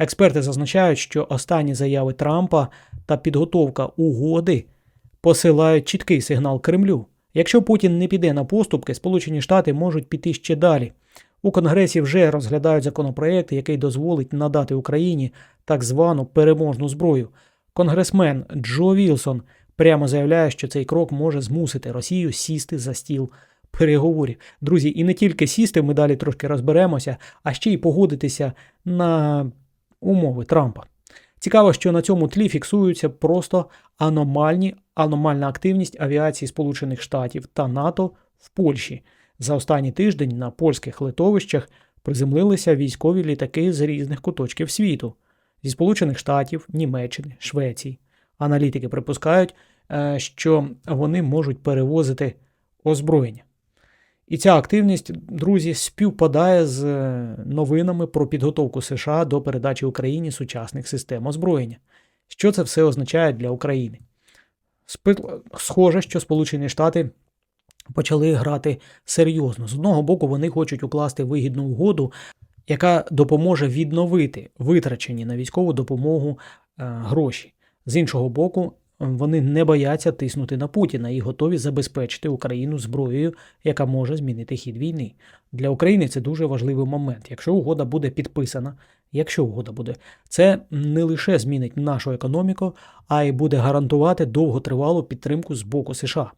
Експерти зазначають, що останні заяви Трампа та підготовка угоди посилають чіткий сигнал Кремлю. Якщо Путін не піде на поступки, Сполучені Штати можуть піти ще далі. У Конгресі вже розглядають законопроект, який дозволить надати Україні так звану переможну зброю. Конгресмен Джо Вілсон прямо заявляє, що цей крок може змусити Росію сісти за стіл переговорів. Друзі, і не тільки сісти, ми далі трошки розберемося, а ще й погодитися на умови Трампа. Цікаво, що на цьому тлі фіксуються просто аномальні, аномальна активність авіації Сполучених Штатів та НАТО в Польщі. За останній тиждень на польських литовищах приземлилися військові літаки з різних куточків світу зі Сполучених Штатів, Німеччини, Швеції. Аналітики припускають, е, що вони можуть перевозити озброєння. І ця активність, друзі, співпадає з е, новинами про підготовку США до передачі Україні сучасних систем озброєння. Що це все означає для України? Схоже, що Сполучені Штати почали грати серйозно. З одного боку, вони хочуть укласти вигідну угоду, яка допоможе відновити витрачені на військову допомогу е, гроші. З іншого боку, вони не бояться тиснути на Путіна і готові забезпечити Україну зброєю, яка може змінити хід війни. Для України це дуже важливий момент. Якщо угода буде підписана, якщо угода буде, це не лише змінить нашу економіку, а й буде гарантувати довготривалу підтримку з боку США.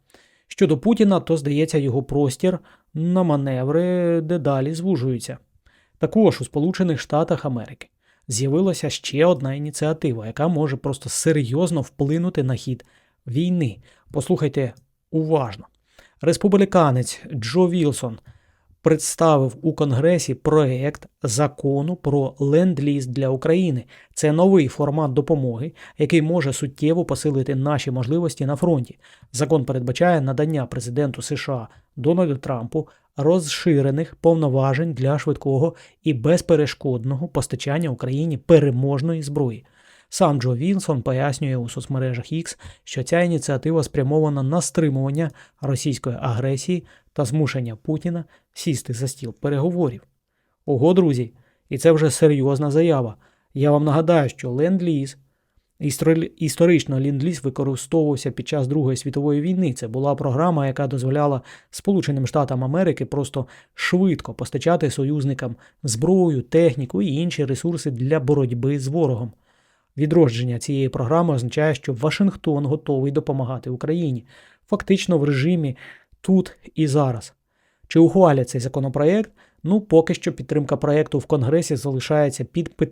Щодо Путіна, то здається, його простір на маневри дедалі звужується. Також у Сполучених Штатах Америки з'явилася ще одна ініціатива, яка може просто серйозно вплинути на хід війни. Послухайте уважно. Республіканець Джо Вілсон представив у Конгресі проект закону про ленд-ліз для України. Це новий формат допомоги, який може суттєво посилити наші можливості на фронті. Закон передбачає надання президенту США Дональду Трампу розширених повноважень для швидкого і безперешкодного постачання Україні переможної зброї. Сам Джо Вінсон пояснює у соцмережах X, що ця ініціатива спрямована на стримування російської агресії та змушення Путіна сісти за стіл переговорів. Ого, друзі, і це вже серйозна заява. Я вам нагадаю, що ленд-ліз, історично ленд-ліз використовувався під час Другої світової війни. Це була програма, яка дозволяла Сполученим Штатам Америки просто швидко постачати союзникам зброю, техніку і інші ресурси для боротьби з ворогом. Відродження цієї програми означає, що Вашингтон готовий допомагати Україні, фактично в режимі тут і зараз. Чи ухвалять цей законопроект? Ну, поки що підтримка проекту в Конгресі залишається під питанням.